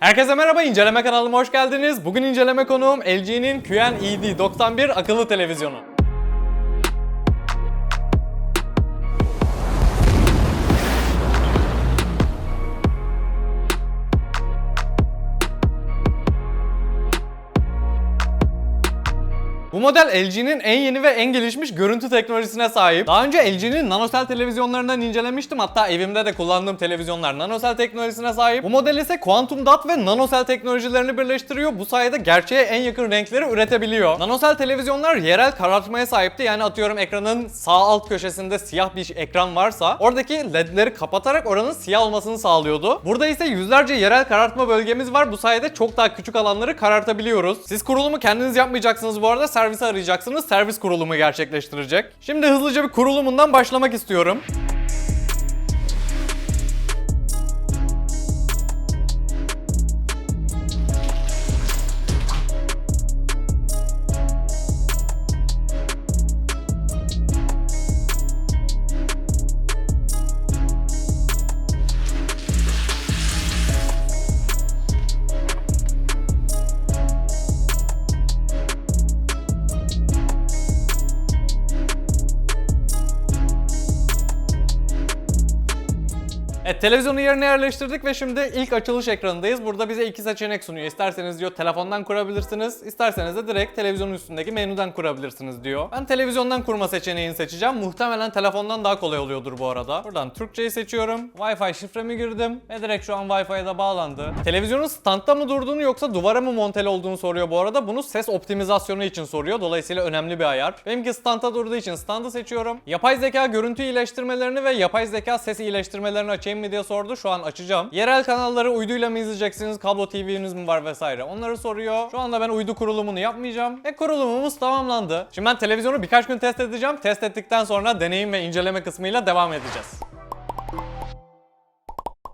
Herkese merhaba, inceleme kanalıma hoş geldiniz. Bugün inceleme konuğum LG'nin QNED 91 akıllı televizyonu. Bu model LG'nin en yeni ve en gelişmiş görüntü teknolojisine sahip. Daha önce LG'nin nanosel televizyonlarından incelemiştim. Hatta evimde de kullandığım televizyonlar nanosel teknolojisine sahip. Bu model ise kuantum dot ve nanosel teknolojilerini birleştiriyor. Bu sayede gerçeğe en yakın renkleri üretebiliyor. Nanosel televizyonlar yerel karartmaya sahipti. Yani atıyorum ekranın sağ alt köşesinde siyah bir ekran varsa oradaki ledleri kapatarak oranın siyah olmasını sağlıyordu. Burada ise yüzlerce yerel karartma bölgemiz var. Bu sayede çok daha küçük alanları karartabiliyoruz. Siz kurulumu kendiniz yapmayacaksınız bu arada. Servisi arayacaksınız. Servis kurulumu gerçekleştirecek. Şimdi hızlıca bir kurulumundan başlamak istiyorum. Evet, televizyonu yerine yerleştirdik ve şimdi ilk açılış ekranındayız. Burada bize iki seçenek sunuyor. İsterseniz diyor telefondan kurabilirsiniz, isterseniz de direkt televizyonun üstündeki menüden kurabilirsiniz diyor. Ben televizyondan kurma seçeneğini seçeceğim. Muhtemelen telefondan daha kolay oluyordur bu arada. Buradan Türkçeyi seçiyorum. Wi-Fi şifremi girdim ve direkt şu an Wi-Fi'ye de bağlandı. Televizyonun standta mı durduğunu yoksa duvara mı monteli olduğunu soruyor bu arada. Bunu ses optimizasyonu için soruyor. Dolayısıyla önemli bir ayar. Benimki standa durduğu için standı seçiyorum. Yapay zeka görüntü iyileştirmelerini ve yapay zeka ses iyileştirmelerini açayım mı diye sordu. Şu an açacağım. Yerel kanalları uyduyla mı izleyeceksiniz? Kablo TV'niz mi var vesaire. Onları soruyor. Şu anda ben uydu kurulumunu yapmayacağım. Ve kurulumumuz tamamlandı. Şimdi ben televizyonu birkaç gün test edeceğim. Test ettikten sonra deneyim ve inceleme kısmıyla devam edeceğiz.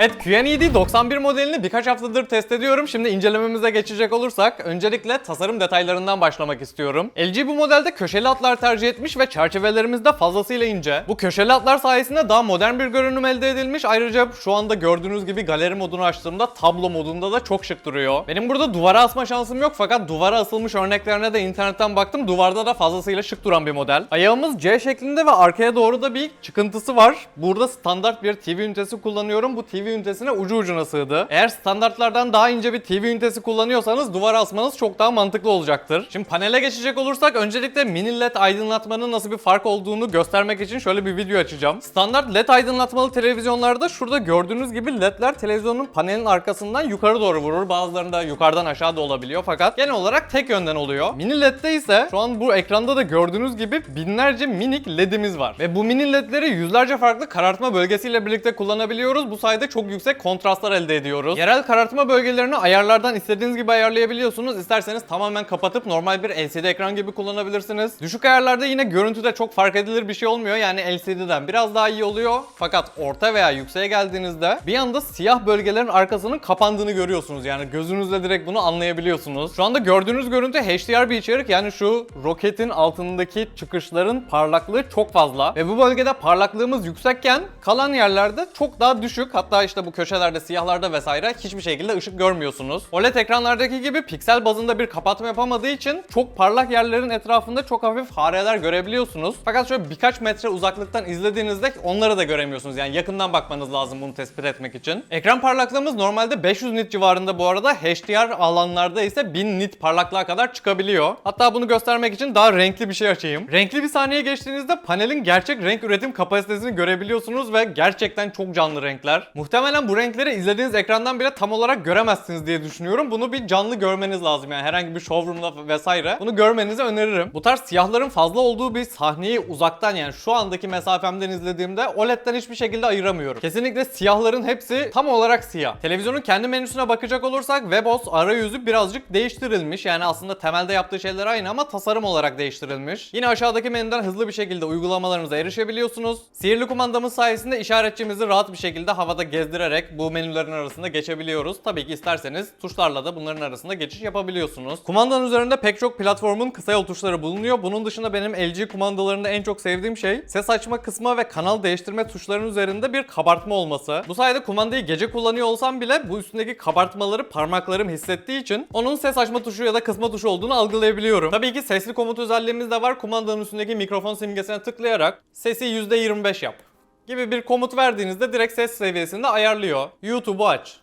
Evet QNED 91 modelini birkaç haftadır test ediyorum. Şimdi incelememize geçecek olursak öncelikle tasarım detaylarından başlamak istiyorum. LG bu modelde köşeli hatlar tercih etmiş ve çerçevelerimiz de fazlasıyla ince. Bu köşeli hatlar sayesinde daha modern bir görünüm elde edilmiş. Ayrıca şu anda gördüğünüz gibi galeri modunu açtığımda tablo modunda da çok şık duruyor. Benim burada duvara asma şansım yok fakat duvara asılmış örneklerine de internetten baktım. Duvarda da fazlasıyla şık duran bir model. Ayağımız C şeklinde ve arkaya doğru da bir çıkıntısı var. Burada standart bir TV ünitesi kullanıyorum. Bu TV ünitesine ucu ucuna sığdı. Eğer standartlardan daha ince bir TV ünitesi kullanıyorsanız duvara asmanız çok daha mantıklı olacaktır. Şimdi panele geçecek olursak öncelikle mini led aydınlatmanın nasıl bir fark olduğunu göstermek için şöyle bir video açacağım. Standart led aydınlatmalı televizyonlarda şurada gördüğünüz gibi ledler televizyonun panelin arkasından yukarı doğru vurur. Bazılarında yukarıdan aşağı da olabiliyor fakat genel olarak tek yönden oluyor. Mini ledde ise şu an bu ekranda da gördüğünüz gibi binlerce minik ledimiz var. Ve bu mini ledleri yüzlerce farklı karartma bölgesiyle birlikte kullanabiliyoruz. Bu sayede çok yüksek kontrastlar elde ediyoruz. Yerel karartma bölgelerini ayarlardan istediğiniz gibi ayarlayabiliyorsunuz. İsterseniz tamamen kapatıp normal bir LCD ekran gibi kullanabilirsiniz. Düşük ayarlarda yine görüntüde çok fark edilir bir şey olmuyor. Yani LCD'den biraz daha iyi oluyor. Fakat orta veya yükseğe geldiğinizde bir anda siyah bölgelerin arkasının kapandığını görüyorsunuz. Yani gözünüzle direkt bunu anlayabiliyorsunuz. Şu anda gördüğünüz görüntü HDR bir içerik. Yani şu roketin altındaki çıkışların parlaklığı çok fazla. Ve bu bölgede parlaklığımız yüksekken kalan yerlerde çok daha düşük. Hatta işte bu köşelerde, siyahlarda vesaire hiçbir şekilde ışık görmüyorsunuz. OLED ekranlardaki gibi piksel bazında bir kapatma yapamadığı için çok parlak yerlerin etrafında çok hafif hareler görebiliyorsunuz. Fakat şöyle birkaç metre uzaklıktan izlediğinizde onları da göremiyorsunuz. Yani yakından bakmanız lazım bunu tespit etmek için. Ekran parlaklığımız normalde 500 nit civarında bu arada. HDR alanlarda ise 1000 nit parlaklığa kadar çıkabiliyor. Hatta bunu göstermek için daha renkli bir şey açayım. Renkli bir saniye geçtiğinizde panelin gerçek renk üretim kapasitesini görebiliyorsunuz ve gerçekten çok canlı renkler. Muhtemelen bu renkleri izlediğiniz ekrandan bile tam olarak göremezsiniz diye düşünüyorum. Bunu bir canlı görmeniz lazım yani herhangi bir showroom'da vesaire. Bunu görmenizi öneririm. Bu tarz siyahların fazla olduğu bir sahneyi uzaktan yani şu andaki mesafemden izlediğimde OLED'den hiçbir şekilde ayıramıyorum. Kesinlikle siyahların hepsi tam olarak siyah. Televizyonun kendi menüsüne bakacak olursak WebOS arayüzü birazcık değiştirilmiş. Yani aslında temelde yaptığı şeyler aynı ama tasarım olarak değiştirilmiş. Yine aşağıdaki menüden hızlı bir şekilde uygulamalarımıza erişebiliyorsunuz. Sihirli kumandamız sayesinde işaretçimizi rahat bir şekilde havada gezdirerek bu menülerin arasında geçebiliyoruz. Tabii ki isterseniz tuşlarla da bunların arasında geçiş yapabiliyorsunuz. Kumandanın üzerinde pek çok platformun kısa yol tuşları bulunuyor. Bunun dışında benim LG kumandalarında en çok sevdiğim şey ses açma kısmı ve kanal değiştirme tuşlarının üzerinde bir kabartma olması. Bu sayede kumandayı gece kullanıyor olsam bile bu üstündeki kabartmaları parmaklarım hissettiği için onun ses açma tuşu ya da kısma tuşu olduğunu algılayabiliyorum. Tabii ki sesli komut özelliğimiz de var. Kumandanın üstündeki mikrofon simgesine tıklayarak sesi %25 yap gibi bir komut verdiğinizde direkt ses seviyesinde ayarlıyor. YouTube'u aç.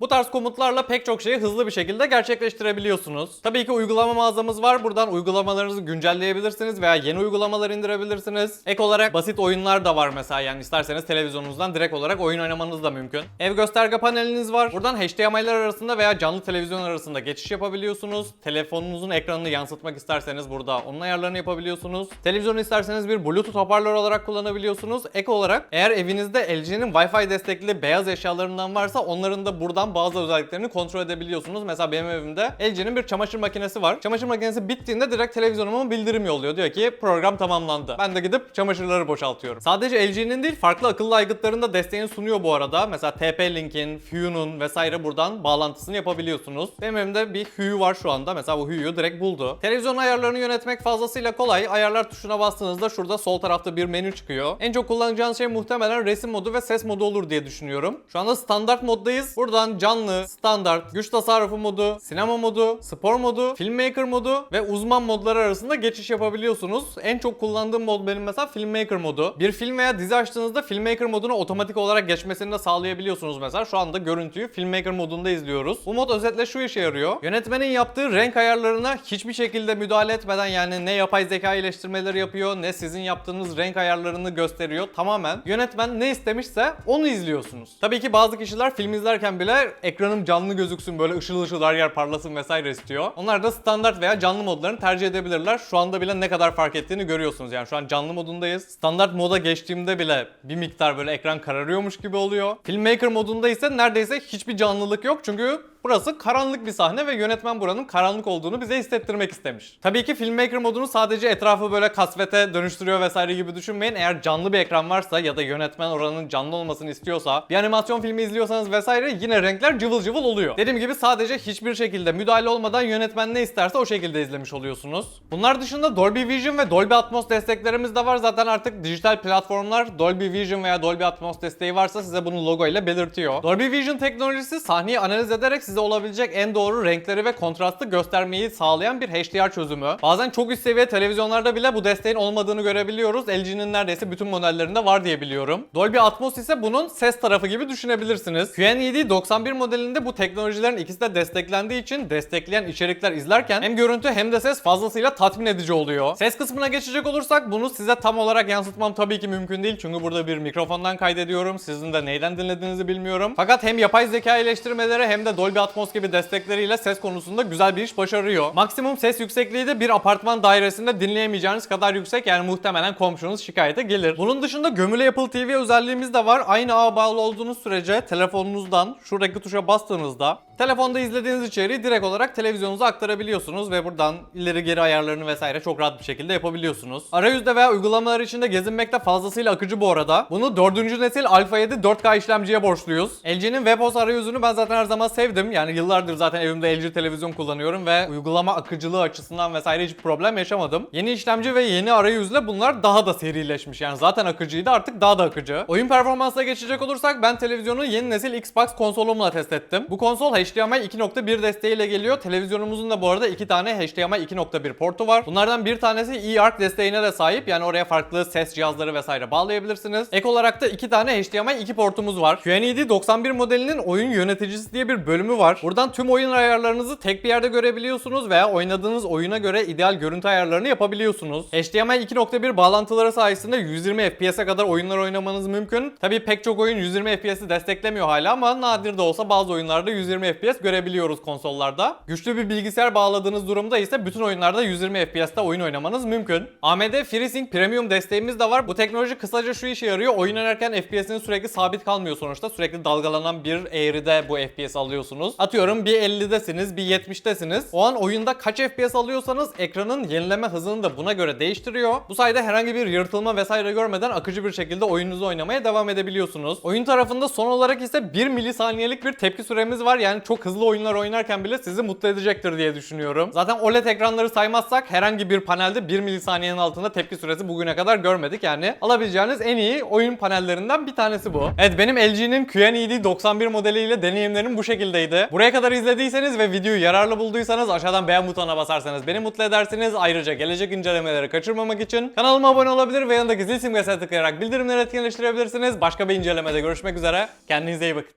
Bu tarz komutlarla pek çok şeyi hızlı bir şekilde gerçekleştirebiliyorsunuz. Tabii ki uygulama mağazamız var. Buradan uygulamalarınızı güncelleyebilirsiniz veya yeni uygulamalar indirebilirsiniz. Ek olarak basit oyunlar da var mesela yani isterseniz televizyonunuzdan direkt olarak oyun oynamanız da mümkün. Ev gösterge paneliniz var. Buradan HDMI'ler arasında veya canlı televizyon arasında geçiş yapabiliyorsunuz. Telefonunuzun ekranını yansıtmak isterseniz burada onun ayarlarını yapabiliyorsunuz. Televizyonu isterseniz bir Bluetooth hoparlör olarak kullanabiliyorsunuz. Ek olarak eğer evinizde LG'nin Wi-Fi destekli beyaz eşyalarından varsa onların da buradan bazı özelliklerini kontrol edebiliyorsunuz. Mesela benim evimde LG'nin bir çamaşır makinesi var. Çamaşır makinesi bittiğinde direkt televizyonuma bildirim yolluyor. Diyor ki program tamamlandı. Ben de gidip çamaşırları boşaltıyorum. Sadece LG'nin değil farklı akıllı aygıtların da desteğini sunuyor bu arada. Mesela TP-Link'in, Hue'nun vesaire buradan bağlantısını yapabiliyorsunuz. Benim evimde bir Hue var şu anda. Mesela bu Hue'yu direkt buldu. Televizyon ayarlarını yönetmek fazlasıyla kolay. Ayarlar tuşuna bastığınızda şurada sol tarafta bir menü çıkıyor. En çok kullanacağınız şey muhtemelen resim modu ve ses modu olur diye düşünüyorum. Şu anda standart moddayız. Buradan canlı, standart, güç tasarrufu modu, sinema modu, spor modu, filmmaker modu ve uzman modlar arasında geçiş yapabiliyorsunuz. En çok kullandığım mod benim mesela filmmaker modu. Bir film veya dizi açtığınızda filmmaker moduna otomatik olarak geçmesini de sağlayabiliyorsunuz mesela. Şu anda görüntüyü filmmaker modunda izliyoruz. Bu mod özetle şu işe yarıyor. Yönetmenin yaptığı renk ayarlarına hiçbir şekilde müdahale etmeden yani ne yapay zeka iyileştirmeleri yapıyor ne sizin yaptığınız renk ayarlarını gösteriyor. Tamamen yönetmen ne istemişse onu izliyorsunuz. Tabii ki bazı kişiler film izlerken bile ekranım canlı gözüksün böyle ışıl ışıl her yer parlasın vesaire istiyor. Onlar da standart veya canlı modlarını tercih edebilirler. Şu anda bile ne kadar fark ettiğini görüyorsunuz. Yani şu an canlı modundayız. Standart moda geçtiğimde bile bir miktar böyle ekran kararıyormuş gibi oluyor. Filmmaker modunda ise neredeyse hiçbir canlılık yok. Çünkü Burası karanlık bir sahne ve yönetmen buranın karanlık olduğunu bize hissettirmek istemiş. Tabii ki Filmmaker modunu sadece etrafı böyle kasvete dönüştürüyor vesaire gibi düşünmeyin. Eğer canlı bir ekran varsa ya da yönetmen oranın canlı olmasını istiyorsa bir animasyon filmi izliyorsanız vesaire yine renkler cıvıl cıvıl oluyor. Dediğim gibi sadece hiçbir şekilde müdahale olmadan yönetmen ne isterse o şekilde izlemiş oluyorsunuz. Bunlar dışında Dolby Vision ve Dolby Atmos desteklerimiz de var. Zaten artık dijital platformlar Dolby Vision veya Dolby Atmos desteği varsa size bunu logo ile belirtiyor. Dolby Vision teknolojisi sahneyi analiz ederek size olabilecek en doğru renkleri ve kontrastı göstermeyi sağlayan bir HDR çözümü. Bazen çok üst seviye televizyonlarda bile bu desteğin olmadığını görebiliyoruz. LG'nin neredeyse bütün modellerinde var diye biliyorum. Dolby Atmos ise bunun ses tarafı gibi düşünebilirsiniz. QNED 91 modelinde bu teknolojilerin ikisi de desteklendiği için destekleyen içerikler izlerken hem görüntü hem de ses fazlasıyla tatmin edici oluyor. Ses kısmına geçecek olursak bunu size tam olarak yansıtmam tabii ki mümkün değil. Çünkü burada bir mikrofondan kaydediyorum. Sizin de neyden dinlediğinizi bilmiyorum. Fakat hem yapay zeka iyileştirmeleri hem de Dolby Atmos gibi destekleriyle ses konusunda güzel bir iş başarıyor. Maksimum ses yüksekliği de bir apartman dairesinde dinleyemeyeceğiniz kadar yüksek yani muhtemelen komşunuz şikayete gelir. Bunun dışında gömülü Apple TV özelliğimiz de var. Aynı ağa bağlı olduğunuz sürece telefonunuzdan şuradaki tuşa bastığınızda telefonda izlediğiniz içeriği direkt olarak televizyonunuza aktarabiliyorsunuz ve buradan ileri geri ayarlarını vesaire çok rahat bir şekilde yapabiliyorsunuz. Arayüzde veya uygulamalar içinde gezinmekte fazlasıyla akıcı bu arada. Bunu 4. nesil Alpha 7 4K işlemciye borçluyuz. LG'nin WebOS arayüzünü ben zaten her zaman sevdim. Yani yıllardır zaten evimde LG televizyon kullanıyorum ve uygulama akıcılığı açısından vesaire hiç problem yaşamadım. Yeni işlemci ve yeni arayüzle bunlar daha da serileşmiş. Yani zaten akıcıydı artık daha da akıcı. Oyun performansına geçecek olursak ben televizyonu yeni nesil Xbox konsolumla test ettim. Bu konsol HDMI 2.1 desteğiyle geliyor. Televizyonumuzun da bu arada iki tane HDMI 2.1 portu var. Bunlardan bir tanesi eARC desteğine de sahip. Yani oraya farklı ses cihazları vesaire bağlayabilirsiniz. Ek olarak da iki tane HDMI 2 portumuz var. QNED 91 modelinin oyun yöneticisi diye bir bölümü var. Buradan tüm oyun ayarlarınızı tek bir yerde görebiliyorsunuz veya oynadığınız oyuna göre ideal görüntü ayarlarını yapabiliyorsunuz. HDMI 2.1 bağlantıları sayesinde 120 FPS'e kadar oyunlar oynamanız mümkün. Tabii pek çok oyun 120 FPS'i desteklemiyor hala ama nadir de olsa bazı oyunlarda 120 FPS görebiliyoruz konsollarda. Güçlü bir bilgisayar bağladığınız durumda ise bütün oyunlarda 120 FPS'te oyun oynamanız mümkün. AMD FreeSync Premium desteğimiz de var. Bu teknoloji kısaca şu işe yarıyor. Oyun oynarken FPS'iniz sürekli sabit kalmıyor sonuçta. Sürekli dalgalanan bir eğride bu FPS alıyorsunuz. Atıyorum bir 50'desiniz, bir 70'tesiniz. O an oyunda kaç FPS alıyorsanız ekranın yenileme hızını da buna göre değiştiriyor. Bu sayede herhangi bir yırtılma vesaire görmeden akıcı bir şekilde oyununuzu oynamaya devam edebiliyorsunuz. Oyun tarafında son olarak ise 1 milisaniyelik bir tepki süremiz var. Yani çok hızlı oyunlar oynarken bile sizi mutlu edecektir diye düşünüyorum. Zaten OLED ekranları saymazsak herhangi bir panelde 1 milisaniyenin altında tepki süresi bugüne kadar görmedik. Yani alabileceğiniz en iyi oyun panellerinden bir tanesi bu. Evet benim LG'nin QNED 91 modeliyle deneyimlerim bu şekildeydi. Buraya kadar izlediyseniz ve videoyu yararlı bulduysanız aşağıdan beğen butonuna basarsanız beni mutlu edersiniz. Ayrıca gelecek incelemeleri kaçırmamak için kanalıma abone olabilir ve yanındaki zil simgesine tıklayarak bildirimleri etkinleştirebilirsiniz. Başka bir incelemede görüşmek üzere. Kendinize iyi bakın.